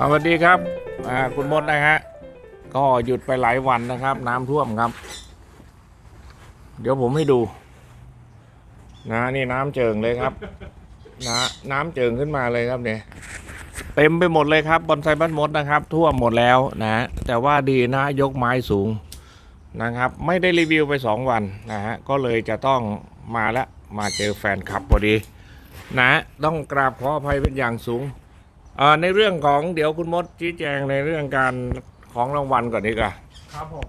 สวัสดีครับคุณมดนะฮะก็หยุดไปหลายวันนะครับ น้ำท่วมครับ เดี๋ยวผมให้ดู นะนี่น้ำเจิงเลยครับนะน้ำเจิงขึ้นมาเลยครับเนี่ยเต็มไปหมดเลยครับบอนไซบ้านมดนะครับ ท่วมหมดแล้วนะ แต่ว่าดีนะยกไม้สูงนะครับ ไม่ได้รีวิวไปสองวันนะฮะก็เลยจะต้องมาละมาเจอแฟนคลับพอดี นะ ต้องกราบขออภัยเป็นอย่างสูง ในเรื่องของเดี๋ยวคุณมดชี้แจงในเรื่องการของรางวัลก่อนดีกว่าครับผม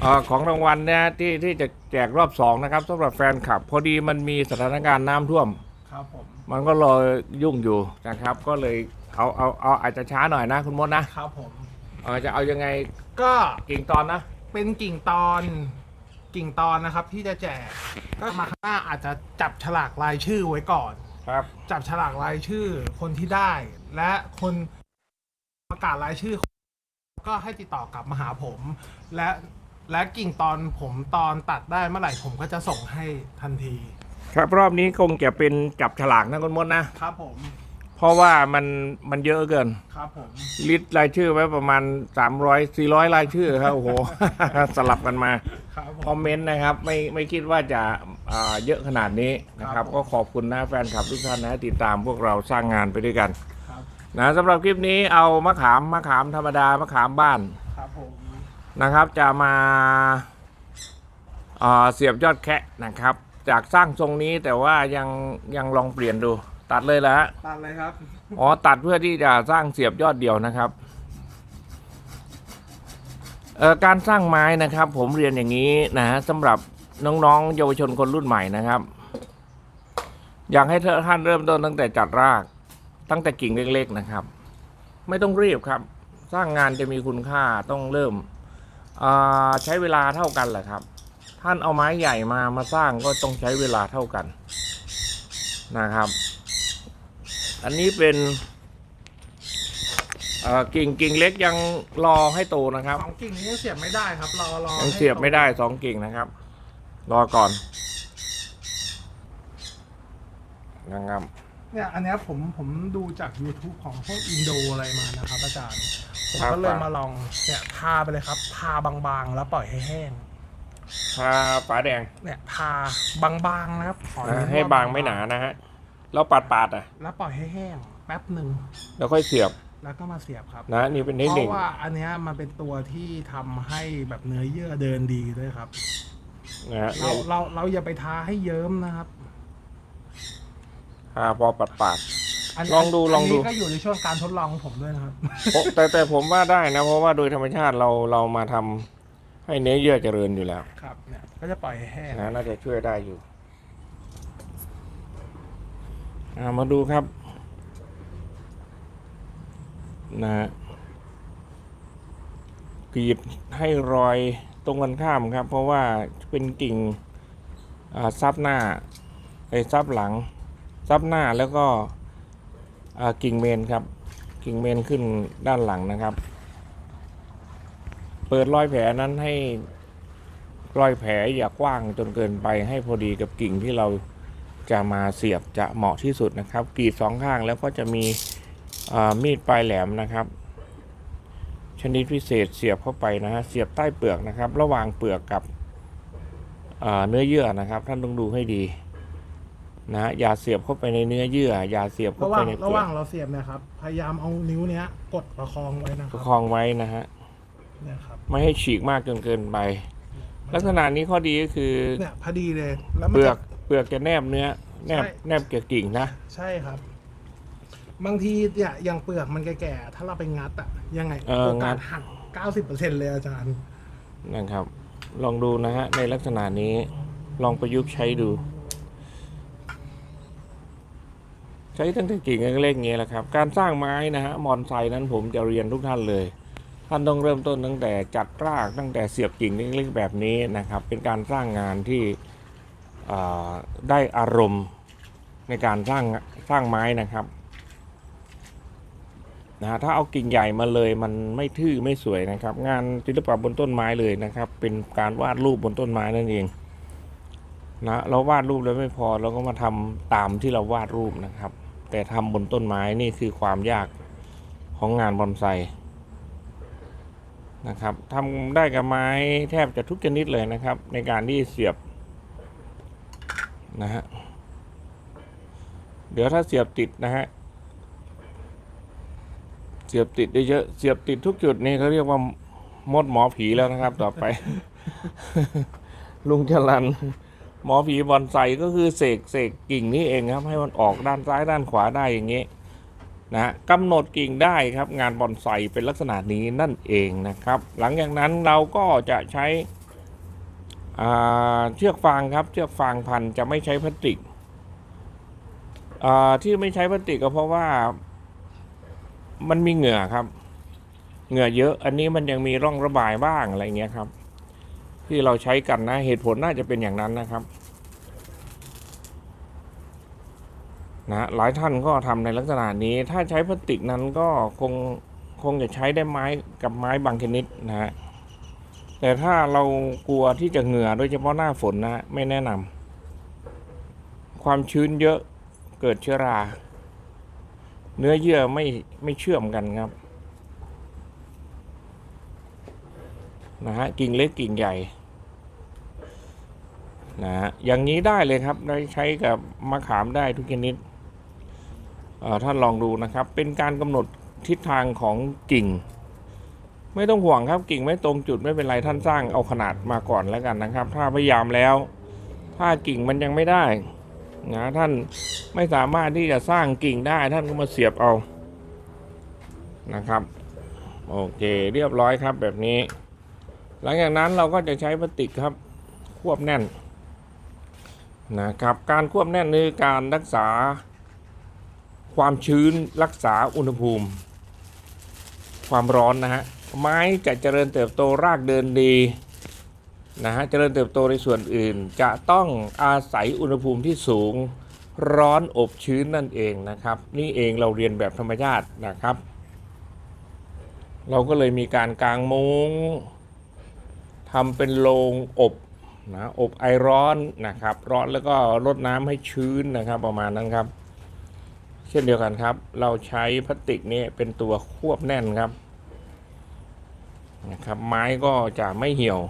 เอ่อของรางวัลเนี่ยที่ที่จะแจกรอบสองนะครับสำหรับแฟนคลับ พอดีมันมีสถานการณ์น้ำท่วม ครับผม มันก็รอยุ่งอยู่นะครับ ก็เลยเอาเอาเอาอาจจะช้าหน่อยนะคุณมดนะครับผมเออจะเอายังไงก็กิ่งตอนนะ เป็นกิ่งตอนกิ่งตอนนะครับที่จะแจกก็มาข้างหน้าอาจจะจับฉลากรายชื่อไว้ก่อน ครับ จับฉลากรายชื่อคนที่ได้ และคนประกาศรายชื่อ ก็ให้ติดต่อกลับมาหาผม และและกิ่งตอนผมตอนตัดได้เมื่อไหร่ผมก็จะส่งให้ทันที ครับรอบนี้คงจะเป็นจับฉลากนะคุณมดนะ ครับผม เพราะว่ามันมันเยอะเกิน ครับผม ลิสต์รายชื่อไว้ประมาณ 300 400 รายชื่อครับโอ้โห สลับกันมา ครับผคอมมเมนต์นะครับ ไม่ไม่คิดว่าจะอ่า เยอะขนาดนี้นะครับครับผมก็ขอบคุณนะแฟนคลับทุกท่านนะติดตามพวกเราสร้างงานไปด้วยกันครับนะสำหรับคลิปนี้เอามะขามมะขามธรรมดามะขามบ้านครับผมนะครับ จะมาอ่าเสียบยอดแคะนะครับ จากสร้างทรงนี้แต่ว่ายังยังลองเปลี่ยนดู ตัดเลยแล้วตัดเลยครับอ๋อตัดเพื่อที่จะสร้างเสียบยอดเดียวนะครับเอ่อการสร้างไม้นะครับ ผมเรียนอย่างนี้นะฮะสำหรับ น้องๆ เยาวชนคนรุ่นใหม่นะครับ อยากให้ท่านเริ่มต้นตั้งแต่จัดราก ตั้งแต่กิ่งเล็กๆนะครับ ไม่ต้องรีบครับ สร้างงานจะมีคุณค่าต้องเริ่มอ่าใช้เวลาเท่ากันแหละครับ ท่านเอาไม้ใหญ่มามาสร้างก็ต้องใช้เวลาเท่ากันนะครับ อันนี้เป็นเอ่อกิ่งกิ่งเล็กยังรอให้โตนะครับสองกิ่งนี้ยังเสียบไม่ได้ครับรอรอยังให้เสียบไม่ได้สองกิ่งนะครับ รอก่อนนะครับเนี่ยอันเนี้ยผมผมดูจาก YouTube ของพวกอินโดอะไรมานะครับอาจารย์ ผมครับก็เลยมาลองเนี่ยทาไปเลยครับทาบางๆ แล้วปล่อยให้แห้งทาฝาแดงเนี่ยทาบางๆนะครับขอนะเน้นให้ว่บางไม่หนานะฮะเราปาดปาดๆอะ แล้วปล่อยให้แห้งแป๊บหนึ่งแล้วค่อยเสียบแล้วก็มาเสียบครับนะนี่เป็นเทคเพนิคราะว่าอันเนี้ยมันเป็นตัวที่ทำให้แบบเนื้อเยื่อเดินดีด้วยครับ นะฮะเราเราเราอย่าไปทาให้เยิ้มนะครับทาพอปาดปาด นลองดูลองดูนนี้ก็อยู่ในช่วงการทดลองของผมด้วยนะครับๆโอ้แต่แต่ผมว่าได้นะ เพราะว่าโดยธรรมชาติเราเรามาทำให้เนื้อเยื่อเจริญอยู่แล้วครับเนี่ยก็จะปล่อยให้แห้งนะน่าจะช่วยได้อยู่อ่ามาดูครับนะฮะกรีดให้รอยตรงกันข้ามครับ เพราะว่าเป็นกิ่งซับหน้าไอ้ซับหลังซับหน้าแล้วก็กิ่งเมนครับ กิ่งเมนขึ้นด้านหลังนะครับ เปิดรอยแผลนั้นให้รอยแผลอย่ากว้างจนเกินไปให้พอดีกับกิ่งที่เราจะมาเสียบจะเหมาะที่สุดนะครับกรีดสองข้างแล้วก็จะมีมีดปลายแหลมนะครับ ชนิดพิเศษเสียบเข้าไปนะฮะเสียบใต้เปลือกนะครับ ระหว่างเปลือกกับอ่าเนื้อเยื่อนะครับ ท่านต้องดูให้ดีนะฮะอย่าเสียบเข้าไปในเนื้อเยื่อ อย่าเสียบเข้าระหไปว่างในเประลืหอว่ากงเราเสียบเนะครับ พยายามเอานิ้วเนี้ย กดประคองไว้นะคปรัระบคองไว้นะฮะเนี่ยครับไม่ให้ฉีกมากจนเกินไป ลักษณะนี้ข้อดีก็คือเนี่ยพอดีเลยแล้วมัเปนลือจะ กเปลือกจะแนบเนื้อ แนบใช่ แนบเกี่ยวกิ่งนะ ใช่ครับ บางทีเนี่ยอย่างเปลือกมันแก่ๆถ้าเราไปงัดอะยังไงเออโอกางัสด หัก90%เลยอาจารย์ นะครับ ลองดูนะฮะ ในลักษณะนี้ลองประยุกต์ใช้ดู ใช้ตั้งแต่กิ่งเล็กๆอย่างนี้แหละครับ การสร้างไม้นะฮะมอนไซนั้นผมจะเรียนทุกท่านเลย ท่านต้องเริ่มต้นตั้งแต่จัดรากตั้งแต่เสียบกิ่งเล็กๆแบบนี้นะครับ เป็นการสร้างงานที่อ่าได้อารมณ์ในการสร้างสร้างไม้นะครับ นะฮะถ้าเอากิ่งใหญ่มาเลยมันไม่ทื่อไม่สวยนะครับ งานศิลปะบนต้นไม้เลยนะครับ เป็นการวาดรูปบนต้นไม้นั่นเองนะเราวาดรูปแล้วไม่พอเราก็มาทำตามที่เราวาดรูปนะครับ แต่ทำบนต้นไม้นี่คือความยากของงานบอนไซนะครับทำได้กับไม้แทบจะทุกชนิดเลยนะครับ ในการที่เสียบนะฮะเดี๋ยวถ้าเสียบติดนะฮะ เสียบติดได้เยอะเสียบติดทุกจุดนี่เขาเรียกว่ามดหมอผีแล้วนะครับ ต่อไป ลุงจรันหมอผีบอนไซก็คือเสกเสกกิ่งนี้เองครับ ให้มันออกด้านซ้ายด้านขวาได้อย่างนี้นะฮะกำหนดกิ่งได้ครับ งานบอนไซเป็นลักษณะนี้นั่นเองนะครับ หลังจากนั้นเราก็จะใช้อ่าเชือกฟางครับ เชือกฟางพันจะไม่ใช้พลาสติกอ่าที่ไม่ใช้พลาสติกก็เพราะว่า มันมีเหงื่อครับ เหงื่อเยอะ อันนี้มันยังมีร่องระบายบ้างอะไรเงี้ยครับ ที่เราใช้กันนะเหตุผลน่าจะเป็นอย่างนั้นนะครับนะหลายท่านก็ทำในลักษณะนี้ ถ้าใช้พลาสติกนั้นก็คงคงจะใช้ได้ไม้กับไม้บางชนิดนะฮะแต่ถ้าเรากลัวที่จะเหงื่อโดยเฉพาะหน้าฝนนะฮะไม่แนะนำความชื้นเยอะเกิดเชื้อรา เนื้อเยื่อไม่ไม่เชื่อมกันครับนะฮะกิ่งเล็กกิ่งใหญ่นะฮะอย่างนี้ได้เลยครับได้ใช้กับมะขามได้ทุกชนิดเอ่อท่านลองดูนะครับ เป็นการกำหนดทิศทางของกิ่ง ไม่ต้องห่วงครับกิ่งไม่ตรงจุดไม่เป็นไรท่านสร้างเอาขนาดมาก่อนแล้วกันนะครับ ถ้าพยายามแล้ว ถ้ากิ่งมันยังไม่ได้ นะท่านไม่สามารถที่จะสร้างกิ่งได้ท่านก็มาเสียบเอานะครับ โอเคเรียบร้อยครับแบบนี้ หลังจากนั้นเราก็จะใช้พลาสติกครับ ควบแน่นนะครับการควบแน่นคือการรักษาความชื้นรักษาอุณหภูมิ ความร้อนนะฮะไม้จะเจริญเติบโตรากเดินดี นะฮะเจริญเติบโตในส่วนอื่น จะต้องอาศัยอุณหภูมิที่สูงร้อนอบชื้นนั่นเองนะครับ นี่เองเราเรียนแบบธรรมชาตินะครับ เราก็เลยมีการกางมุ้งทำเป็นโรงอบนะอบไอร้อนนะครับ ร้อนแล้วก็ลดน้ำให้ชื้นนะครับประมาณนั้นครับ เช่นเดียวกันครับ เราใช้พลาสติกนี่เป็นตัวควบแน่นครับนะครับ ไม้ก็จะไม่เหี่ยว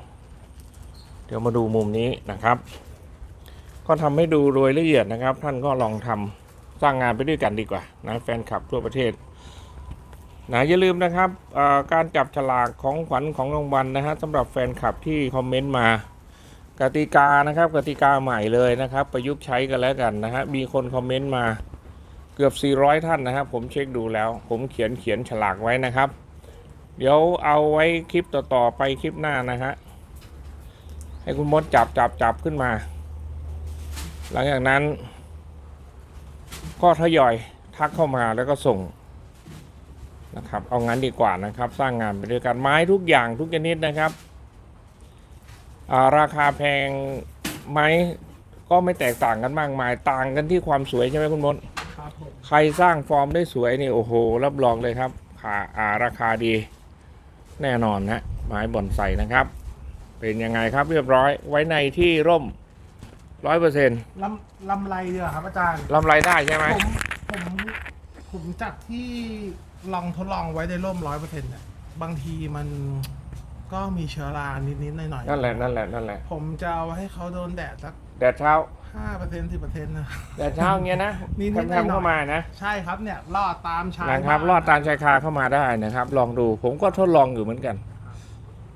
เดี๋ยวมาดูมุมนี้นะครับ ก็ทำให้ดูโดยละเอียดนะครับ ท่านก็ลองทำสร้างงานไปด้วยกันดีกว่านะแฟนคลับทั่วประเทศนะอย่าลืมนะครับการจับฉลากของขวัญของรางวัลนะฮะสำหรับแฟนคลับที่คอมเมนต์มากติกานะครับกติกาใหม่เลยนะครับ ประยุกต์ใช้กันแล้วกันนะฮะมีคนคอมเมนต์มาเกือบ 400 ท่านนะครับผมเช็คดูแล้ว ผมเขียนเขียนฉลากไว้นะครับ เดี๋ยวเอาไว้คลิปต่อๆไปคลิปหน้านะฮะ ให้คุณมดจับจับจับขึ้นมา หลังจากนั้น ก็ทยอยทักเข้ามาแล้วก็ส่งนะครับ เอางั้นดีกว่านะครับ สร้างงานไปด้วยกันไม้ทุกอย่างทุกชนิดนะครับอ่าราคาแพงไหมก็ไม่แตกต่างกันมากมายต่างกันที่ความสวยใช่ไหมคุณมดครับผมใครสร้างฟอร์มได้สวยนี่โอ้โห รับรองเลยครับขาอ่าราคาดี แน่นอนนะไม้บอนไซนะครับ เป็นยังไงครับเรียบร้อย ไว้ในที่ร่มร้อยเปอร์เซ็นต์ลำลำไรเดียวครับอาจารย์ลำไรได้ใช่ไหมผมผมผมจัดที่ลองทดลองไว้ในร่มร้อยเปอร์เซ็นต์เนี่ยบางทีมันก็มีเชื้อรานิดๆหน่อยๆนั่นแหละนั่นแหละนั่นแหละผมจะเอาให้เขาโดนแดดสักแดดเช้าห้าเปอร์เซ็นต์สิบเปอร์เซ็นต์นะแดดเช้าอย่างเงี้ยนะนิดๆหน่อยๆแคมๆเข้ามานะใช่ครับเนี่ยลอดตามชายนะครับบ้นลอดตามชายคาเข้ามาได้นะครับ ลองดูผมก็ทดลองอยู่เหมือนกัน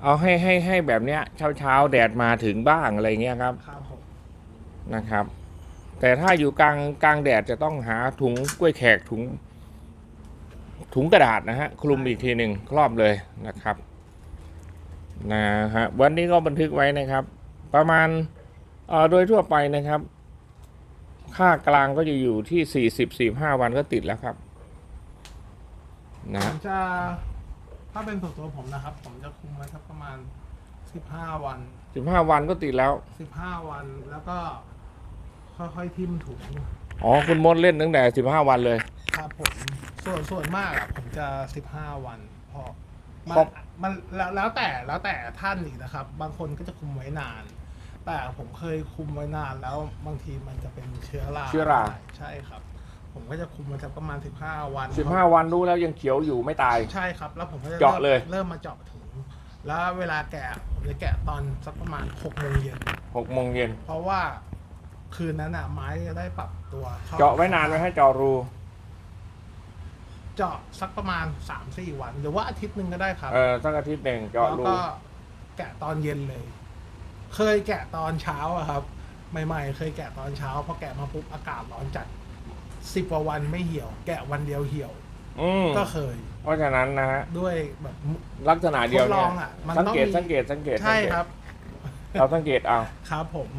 เอาให้ให้ให้แบบเนี้ยเช้าเช้าๆแดดมาถึงบ้างอะไรเงี้ยครับครับผมนะครับ แต่ถ้าอยู่กลางกลางแดดจะต้องหาถุงกล้วยแขกถุง ถุงกระดาษนะฮะคลุมอีกทีหนึ่งครอบเลยนะครับนะฮะวันนี้ก็บันทึกไว้นะครับ ประมาณเอ่อโดยทั่วไปนะครับ ค่ากลางก็จะอยู่ที่40 45วันก็ติดแล้วครับ นะ ผมจะ ถ้าเป็นส่วนตัวผมนะครับ ผมจะคุมไว้สักประมาณสิบห้าวัน15วันก็ติดแล้ว สิบห้าวันแล้วก็ค่อยๆทิ่มถุงอ๋อ คุณมดเล่นตั้งแต่15วันเลย ครับผมส่วนส่วนมากอะผมจะสิบห้าวันพอมันครบมันแล้วแล้วแต่แล้วแต่ท่านอีกนะครับ บางคนก็จะคุมไว้นาน แต่ผมเคยคุมไว้นานแล้วบางทีมันจะเป็นเชื้อราเชื้อรา ใช่ครับ ผมก็จะคุมมันสักประมาณ15วันสิบห้าวันรู้แล้วยังเขียวอยู่ไม่ตาย ใช่ครับ แล้วผมก็จะเจาะเลย เริ่มมาเจาะถุงแล้วเวลาแกะผมจะแกะตอนสักประมาณ6โมงเย็นหกโมงเย็นเพราะว่าคืนนั้นอะ ไม้จะได้ปรับตัวข้เจาะไว้นานไหมให้เจาะรูเจาะสักประมาณ3-4วัน หรือว่าอาทิตย์หนึ่งก็ได้ครับเออสักอาทิตย์หนึ่งเจาะแล้วรูก็แกะตอนเย็นเลย เคยแกะตอนเช้าอะครับใหม่ๆ เคยแกะตอนเช้าพอแกะมาปุ๊บอากาศร้อนจัด สิบกว่าวันไม่เหี่ยว แกะวันเดียวเหี่ยว อืมก็เคยเพราะฉะนั้นนะฮะด้วยแบบ ลักษณะเดียวทดลเนี่อยงอะมันสังต้องเกตมี สังเกตสังเกตใช่สังเกตครับเราสังเกตเอา ครับผม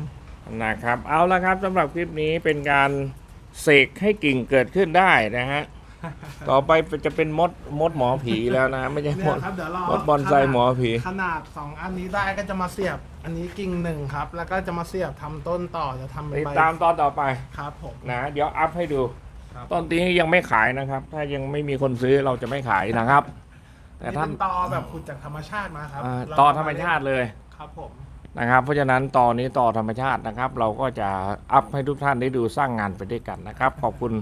นะครับเอาละครับสำหรับคลิปนี้เป็นการเสกให้กิ่งเกิดขึ้นได้นะฮะ ต่อไปจะเป็นมดมดหมอผีแล้วนะไม่ใช่มเนี่ยดครับเดี๋ยวรอมดบอนไซหมอผี ขนาดสองอันนี้ได้ก็จะมาเสียบ อันนี้กิ่งหนึ่งครับ แล้วก็จะมาเสียบทำต้นต่อจะทำเป็นติดใบตามตอนต่อไปครับผม นะ เดี๋ยวอัพให้ดู ครับต้นนี้ยังไม่ขายนะครับ ถ้ายังไม่มีคนซื้อเราจะไม่ขายนะครับ แต่นี่ถ้าเป็นตอแบบขุดจากธรรมชาติมาครับอ่าเาต่อธรรมชาติเลยครับผม นะครับ เพราะฉะนั้นตอนนี้ต่อธรรมชาตินะครับ เราก็จะอัพให้ทุกท่านได้ดูสร้างงานไปด้วยกันนะครับ ขอบคุณ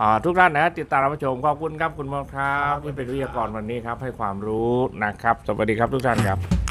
อ่าทุกท่านนะติดตามรับชมขอบคุณครับคุณมดครับที่เป็นวิทยากรวันนี้ครับ ให้ความรู้นะครับ สวัสดีครับทุกท่านครับ